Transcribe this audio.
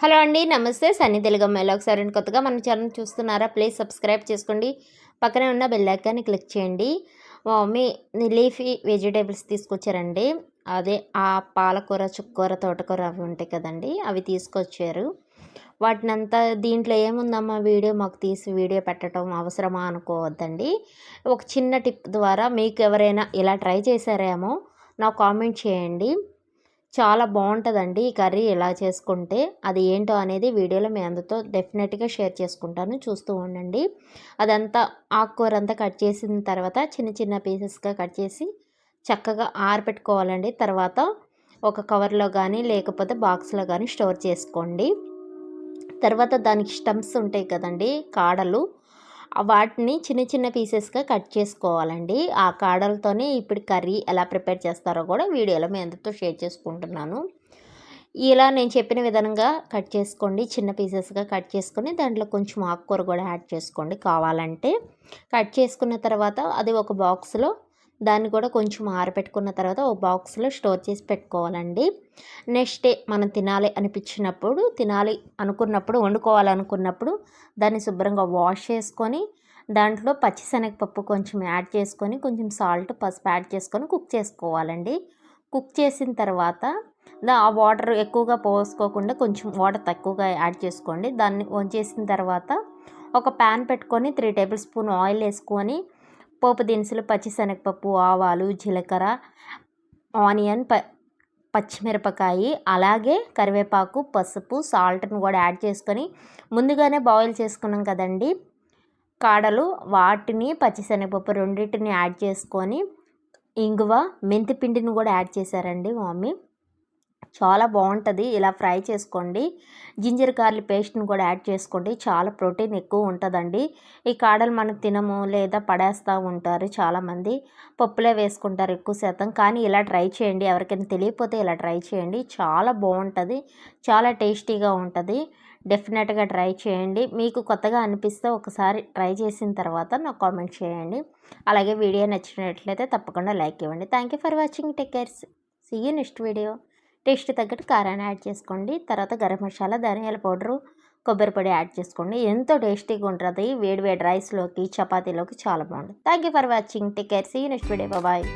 Hello అండి నమస్తే. సన్నీ తెలుగమ్మ ఎలా ఒకసారి కొత్తగా మన ఛానల్ చూస్తున్నారా? ప్లీజ్ సబ్స్క్రైబ్ చేసుకోండి. పక్కనే ఉన్న బెల్ ఐకాన్ని క్లిక్ చేయండి. మా మమ్మీ లీఫీ వెజిటేబుల్స్ తీసుకొచ్చారండి. అదే ఆ పాలకూర చుక్కూర తోటకూర అవి ఉంటాయి కదండి అవి తీసుకొచ్చారు. వాటినంతా దీంట్లో ఏముందమ్మా? వీడియో మాకు తీసి వీడియో పెట్టడం అవసరమా అనుకోవద్దండి. ఒక చిన్న టిప్ ద్వారా మీకు ఎవరైనా ఇలా ట్రై చేశారేమో నాకు కామెంట్ చేయండి. చాలా బాగుంటుందండి ఈ కర్రీ ఎలా చేసుకుంటే. అది ఏంటో అనేది వీడియోలో మీ అందరితో డెఫినెట్గా షేర్ చేసుకుంటాను. చూస్తూ ఉండండి. అదంతా ఆకుకూర అంతా కట్ చేసిన తర్వాత చిన్న చిన్న పీసెస్గా కట్ చేసి చక్కగా ఆరబెట్టుకోవాలండి తర్వాత ఒక కవర్లో కానీ లేకపోతే బాక్స్లో కానీ స్టోర్ చేసుకోండి. తర్వాత దానికి స్టమ్స్ ఉంటాయి కదండి కాడలు. వాటిని చిన్న చిన్న పీసెస్గా కట్ చేసుకోవాలండి. ఆ కాడలతోనే ఇప్పుడు కర్రీ ఎలా ప్రిపేర్ చేస్తారో కూడా వీడియోలో మీ అందరితో షేర్ చేసుకుంటున్నాను. ఇలా నేను చెప్పిన విధంగా కట్ చేసుకోండి. చిన్న పీసెస్గా కట్ చేసుకొని దాంట్లో కొంచెం ఆకుకూర కూడా యాడ్ చేసుకోండి కావాలంటే. కట్ చేసుకున్న తర్వాత అది ఒక బాక్స్లో దాన్ని కూడా కొంచెం ఆరబెట్టుకున్న తర్వాత ఒక బాక్స్లో స్టోర్ చేసి పెట్టుకోవాలండి. నెక్స్ట్ డే మనం తినాలి అనిపించినప్పుడు తినాలి అనుకున్నప్పుడు వండుకోవాలనుకున్నప్పుడు దాన్ని శుభ్రంగా వాష్ చేసుకొని దాంట్లో పచ్చిశనగపప్పు కొంచెం యాడ్ చేసుకొని కొంచెం సాల్ట్ పసుపు యాడ్ చేసుకొని కుక్ చేసుకోవాలండి. కుక్ చేసిన తర్వాత ఆ వాటర్ ఎక్కువగా పోసుకోకుండా కొంచెం వాటర్ తక్కువగా యాడ్ చేసుకోండి. దాన్ని వంచేసిన తర్వాత ఒక ప్యాన్ పెట్టుకొని త్రీ టేబుల్ స్పూన్ ఆయిల్ వేసుకొని పోపు దినుసులు పచ్చిశనగపప్పు ఆవాలు జీలకర్ర ఆనియన్ ప పచ్చిమిరపకాయి అలాగే కరివేపాకు పసుపు సాల్ట్ని కూడా యాడ్ చేసుకొని ముందుగానే బాయిల్ చేసుకున్నాం కదండి. కాడలు వాటిని పచ్చిశనగపప్పు రెండింటిని యాడ్ చేసుకొని ఇంగువ మెంతిపిండిని కూడా యాడ్ చేశారండి మమ్మీ చాలా బాగుంటుంది ఇలా ఫ్రై చేసుకోండి జింజర్ గార్లి పేస్ట్ని కూడా యాడ్ చేసుకోండి చాలా ప్రోటీన్ ఎక్కువ ఉంటుందండి ఈ కాడలు మనం తినము లేదా పడేస్తూ ఉంటారు చాలామంది పప్పులే వేసుకుంటారు ఎక్కువ శాతం కానీ ఇలా ట్రై చేయండి ఎవరికైనా తెలియకపోతే ఇలా ట్రై చేయండి చాలా బాగుంటుంది చాలా టేస్టీగా ఉంటుంది డెఫినెట్గా ట్రై చేయండి మీకు కొత్తగా అనిపిస్తే ఒకసారి ట్రై చేసిన తర్వాత నాకు కామెంట్ చేయండి అలాగే వీడియో నచ్చినట్లయితే తప్పకుండా లైక్ ఇవ్వండి thank you for watching take care see you next video taste తగ్గట్టు కారాన్ని యాడ్ చేసుకోండి. తర్వాత గరం మసాలా ధనియాల పౌడరు కొబ్బరి పొడి యాడ్ చేసుకోండి. ఎంతో టేస్టీగా ఉంటుంది వేడి వేడి రైస్లోకి చపాతీలోకి చాలా బాగుంటుంది. Thank you for watching. Take care. See next video. Bye.